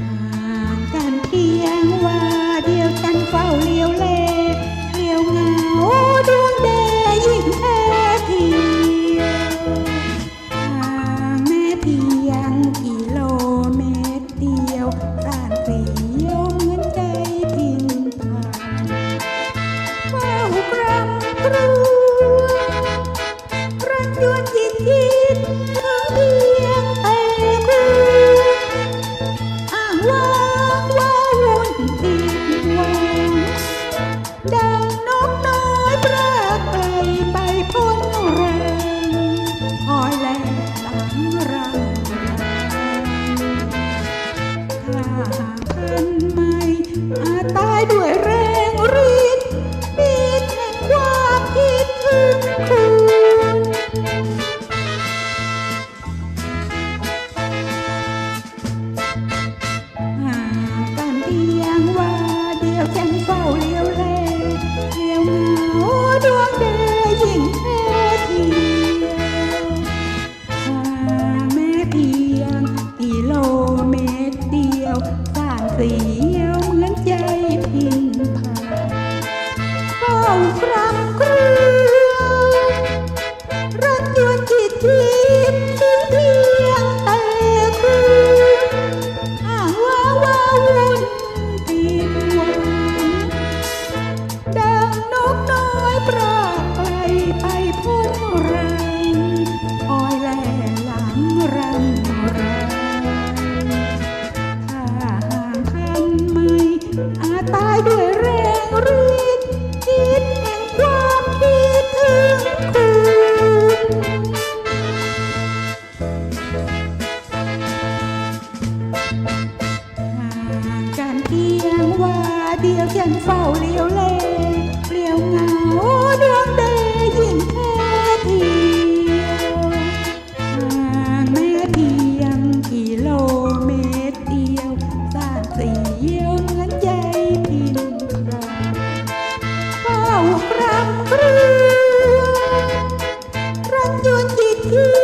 ห่างกันเพียงว่าเดียวกันเฝ้าลี จังเฝ้าเลี้ยวแลเลี้ยวเหงาดวงเดยยิ่งแม่เทียหาแม่เพียงกิโลเมตรเดียวสร้างเสียวเหมือนใจพินผ่าเฝ้าครำคร อาตายด้วยแรงรีดจิตแห่งความคิดถึงคุณ ห่างกันเพียงว่าเดียวฉันเฝ้าเลี้ยว Woo!